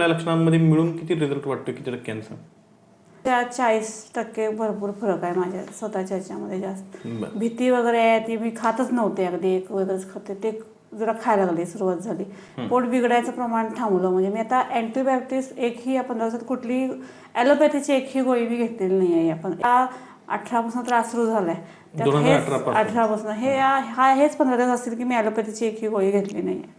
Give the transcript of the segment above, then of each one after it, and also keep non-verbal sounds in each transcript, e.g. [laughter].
या लक्षणांमध्ये मिळून किती रिझल्ट वाटतो किती टक्क्यांचा? त्या चाळीस टक्के भरपूर फरक आहे माझ्या स्वतःच्या ह्याच्यामध्ये जास्त. बरं. भीती वगैरे आहे ती मी खातच नव्हते अगदी एक वेगळंच खाते. ते जरा खायला लागली सुरुवात झाली. पोट बिघडायचं प्रमाण थांबलं. म्हणजे मी आता अँटीबायोटिक्स एकही या पंधरा दिवसात कुठली ॲलोपॅथीची एकही गोळी मी घेतलेली नाही आहे. आपण अठरापासून त्रास सुरू झालाय. त्यात 2018 हेच पासून. अठरापासून. हे हा हेच पंधरा दिवस असतील की मी ॲलोपॅथीची एकही गोळी घेतली नाही आहे.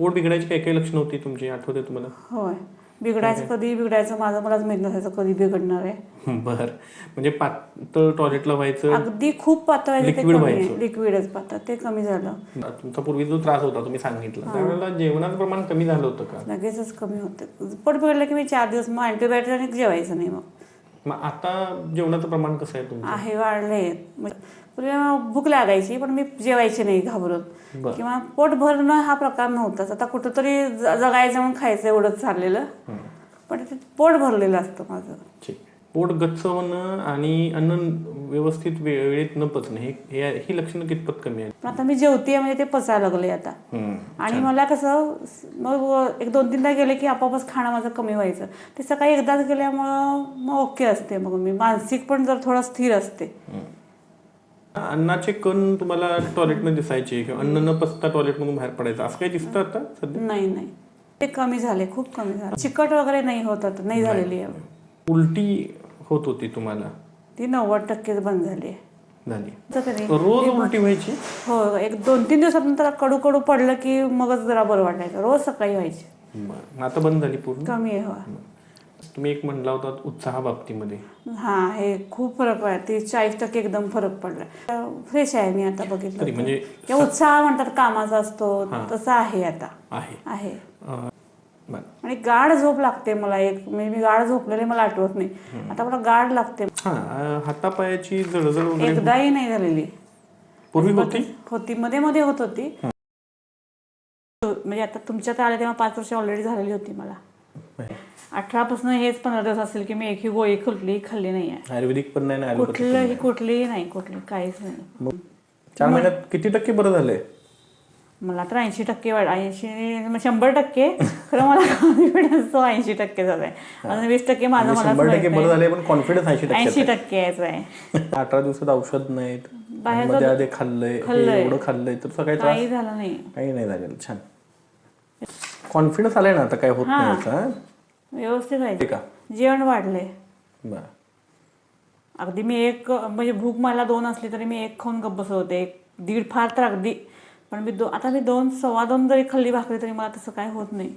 पोट बिघडायची काही काही लक्षणं होती तुमची आठवते तुम्हाला? होय. बिघडायचं कधी बिघडायचं माझं मलाच माहीत नसायचं कधी बिघडणार आहे. बर. म्हणजे पातळ टॉयलेटला व्हायचं? अगदी खूप पातळ आहे ते Liquid कमी व्हायचं. आहे लिक्विडच पातळ ते कमी झालं. तुमचा पूर्वी जो त्रास होता तुम्ही सांगितलं. त्यावेळेला जेवणाचं प्रमाण कमी झालं होतं का? लगेचच कमी होते. पोट बिघडलं की मी चार दिवस मग अँटीबायोटिक आणि जेवायचं नाही मग. मग आता जेवणाचं प्रमाण कसं आहे तुमचं? आहे वाढले पूर्वी भूक लागायची पण मी जेवायची नाही घाबरून बरं. किंवा पोट भरणं हा प्रकार नव्हताच. आता कुठंतरी ज- जगायचं म्हणून खायचं एवढंच चाललेलं. पण ते पोट भरलेलं असतं माझं. ठीक. पोट गच्च होणं आणि अन्न व्यवस्थित वेळेत न पचणं हे हे- ही लक्षणं कितपत कमी आहेत? आता मी जेवते म्हणजे ते पचायला लागले आता. आणि मला कसं मग एक दोन तीनदा गेले की आपोआपच खाणं माझं कमी व्हायचं. ते सकाळी एकदाच गेल्यामुळं मग ओके असते. मग मी मानसिक पण जर थोडं स्थिर असते. अन्नाचे कण तुम्हाला टॉयलेटमध्ये दिसायचे किंवा अन्न न पचता टॉयलेटमधून बाहेर पडायचं असं काही दिसतं आता सध्या? नाही नाही. ते कमी झाले खूप कमी झाले. चिकट वगैरे नाही होत आता नाही झालेली आहे. उलटी होत होती तुम्हाला? ती नव्वद टक्के बंद झाली रोज उलटी व्हायची? हो एक दोन तीन दिवसानंतर कडू कडू पडलं की मगच जरा बरं वाटायचं. रोज सकाळी व्हायची. बरं. आता बंद झाली पूर्ण? कमी आहे हो. तुम्ही एक म्हणला होता उत्साहा बाबतीमध्ये. हा हे खूप फरक आहे. ती चाळीस टक्के एकदम फरक पडला. फ्रेश आहे मी आता बघितलं म्हणजे उत्साह म्हणतात कामाचा असतो. तसा आहे आता. आहे. आहे. आणि गाढ झोप लागते मला एक. म्हणजे मी गाढ झोपलेले मला आठवत नाही. आता मला गाढ लागते. हा हातापायाची जळजळ एकदाही नाही झालेली. पूर्वी होती? होती. मध्ये मध्ये होत होती. म्हणजे आता तुमच्यात आले तेव्हा पाच वर्ष ऑलरेडी झालेली होती मला. अठरापासून हेच पंधरा दिवस असेल की मी एकही गोळी कुठलीही खाल्ली नाही आहे आयुर्वेदिक पण नाही कुठलंही कुठलीही नाही. कुठली काहीच नाही. चार महिन्यात किती टक्के बरं झालंय? मला तर ऐंशी टक्के वाढ ऐंशी शंभर टक्के खरं मला कॉन्फिडन्स तो ऐंशी टक्के झालाय. अजून वीस टक्के माझं म्हणजे मला कॉन्फिडन्स ऐंशी टक्के यायचं आहे. [laughs] अठरा दिवसात औषध नाहीत. आधी खाल्लंय. एवढं खाल्लंय तर काही झालं नाही. काही नाही झालेलं छान. कॉन्फिडन्स आलाय ना आता काय होत नाही? व्यवस्थित व्हायचं का जेवण वाढले बरं. अगदी मी एक म्हणजे भूक मला दोन असली तरी मी एक खाऊन गप्प बसत होते. एक दीड फार तर अगदी पण मी दो आता मी दोन सव्वा दोन जरी खाल्ली भाकरी तरी मला तसं काय होत नाही.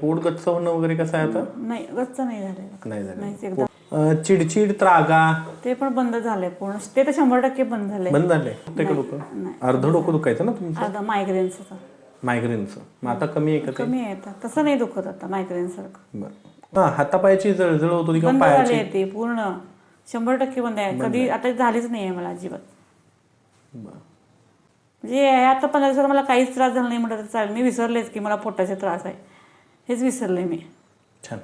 पोट गच्च होणं वगैरे कसं आहे आता? नाही गच्च नाही झालेलं नाही झालं. नाहीच एकदा. अं, चिडचिड त्रागा? ते पण बंद झालंय पूर्ण. ते तर शंभर टक्के बंद झालंय. बंद झाले डोकं? नाही. अर्ध डोकं दुखायचं ना तुमचं? आता मायग्रेनचं मायग्रेनचं मग आता कमी आहे का ते? कमी आहे आता. तसं नाही दुखत आता मायग्रेन सारखं. बरं. हा हातापायाची जळजळ होत होती किंवा बंद पायाची? झाले ते पूर्ण. शंभर टक्के बंद आहे. कधी आता झालीच नाही आहे मला अजिबात. बरं. म्हणजे आता पंधरा दिवसात मला काहीच त्रास झाला नाही म्हटलं तर चालेल मी विसरलेच की मला पोटाचे त्रास आहे. हेच विसरले मी. छान.